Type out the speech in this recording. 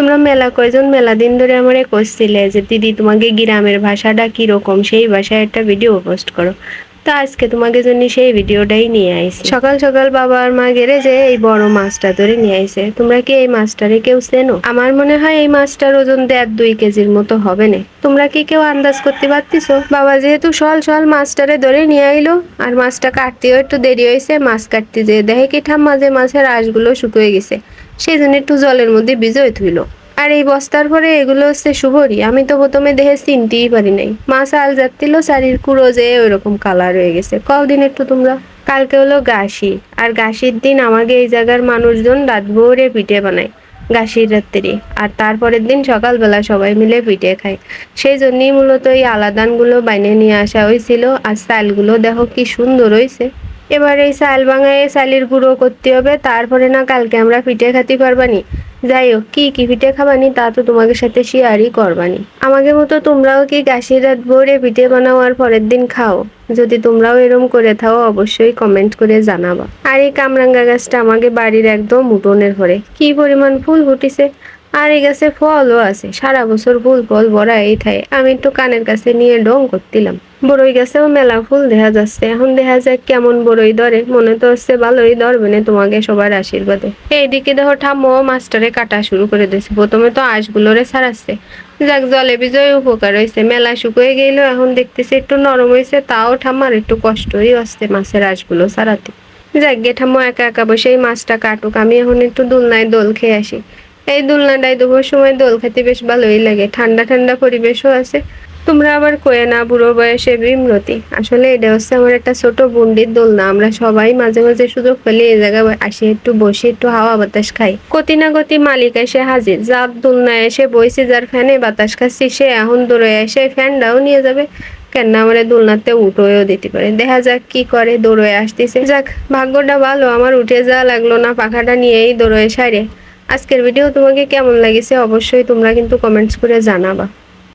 তোমরা মেলা কয়জন মেলা দিন ধরে আমারে করছিলে যে, দিদি, তোমাকে গ্রামের ভাষাটা কীরকম? সেই ভাষায় একটা ভিডিও পোস্ট করো। তা আজকে তোমাকে জন্য সেই ভিডিওটাই নিয়ে আইছি। সকাল সকাল বাবা আর মা গেলে যে, এই বড় মাছটা ধরে নিয়ে আইছে। তোমরা কি এই মাছটারে কেউ চেনো? আমার মনে হয় এই মাছটার ওজন দেড় দুই কেজির মতো হবে না। তোমরা কি কেউ আন্দাজ করতে পারতিছো? বাবা যেহেতু সল সল মাছটারে ধরে নিয়ে আইলো, আর মাছটা কাটতেও একটু দেরি হয়েছে মাছ কাটতে যেয়ে দেখে কি ঠাম্মা যে মাছের আঁশগুলো শুকিয়ে গেছে। সেই জন্য একটু জলের মধ্যে ভিজোয় থুইলো। আর এই বস্তার পরে এগুলো হচ্ছে শুভরি আমি তো প্রথমে দেহে চিনতেই পারি নাই। মাছ আল যাচ্ছিল শাড়ির কুড়ো যে ওইরকম কালার হয়ে গেছে। কদিন একটু তোমরা। কালকে হলো গাছি আর গাছির দিন আমাকে এই জায়গার মানুষজন রাত ভোরে পিঠে বানায় গাছির রাত্রি আর তারপরের দিন সকালবেলা সবাই মিলে পিঠে খায়। সেই জন্যই মূলত এই আলাদানগুলো বাইনে নিয়ে আসা হয়েছিল আর চালগুলো দেখো কি সুন্দর হয়েছে এবার এই চাল ভাঙায় চালের গুঁড়ো করতে হবে, তারপরে না কালকে আমরা পিঠে খাতে পারবানি যাই হোক কি কি পিঠে খাবানি তা তো তোমাদের সাথে শেয়ারই করবানি। আমাকে মতো তোমরাও কি গাছের রাত ভোরে পিঠে বানাও আর পরের দিন খাও? যদি তোমরাও এরম করে থাও, অবশ্যই কমেন্ট করে জানাবা। আর এই কামরাঙ্গা গাছটা আমাকে বাড়ির একদম উঠোনের ঘরে। কি পরিমাণ ফুল ফুটিছে। আর এই গাছে ফলও আছে, সারা বছর ফুল, ফল ভরা এই থাকে আমি একটু কানের কাছে নিয়ে ডং করতিলাম। বড়ই গাছেও মেলা ফুল দেখা যাচ্ছে। এখন দেখা যায় কেমন বড়ই ধরে। মনে তো হচ্ছে ভালোই ধরবে না তোমাকে সবার আশীর্বাদে। এইদিকে দেখো ঠাম্মো মাস্টারে কাটা শুরু করে দিয়েছে। প্রথমে তো আঁশগুলোরে ছাড়াচ্ছে। যাক, জলে বিজয় উপকার হয়েছে। মেলা শুকিয়ে গেল এখন দেখতেছি একটু নরম হয়েছে। তাও ঠাম্মার একটু কষ্টই হচ্ছে মাছের আঁশগুলো ছাড়াতে। যাক ঠাম্মো, একা একা বসে এই মাছটা কাটুক। আমি এখন একটু দোলনায় দোল খেয়ে আসি। এই দোলনাটায় দুপুর সময় দোল খেতে বেশ ভালোই লাগে। ঠান্ডা ঠান্ডা পরিবেশও আছে। তোমরা আবার কয়ে না, বুড়ো বয়সে বিমরতি। আসলে এটা হচ্ছে আমার একটা ছোট বন্ডির দোলনা। আমরা সবাই মাঝে মাঝে সুযোগ পেলে এই জায়গায় আসি, একটু বসে, একটু হাওয়া বাতাস খাই। গতি না গতি মালিক এসে হাজির। যার দোলনায় এসে বইছি, যার ফ্যানে বাতাস খাচ্ছি, সে এখন দৌড়ে এসে ফ্যানটাও নিয়ে যাবে। কেন না আমার দোলনাতে উঠোও দিতে পারে। দেখা যাক কি করে দৌড়ে আসতেছে। যাক, ভাগ্যটা ভালো। আমার উঠে যাওয়া লাগল না, পাখাটা নিয়েই দৌড়ে সারে আজকের ভিডিও তোমাকে কেমন লাগেছে অবশ্যই তোমরা কিন্তু কমেন্টস করে জানাবা।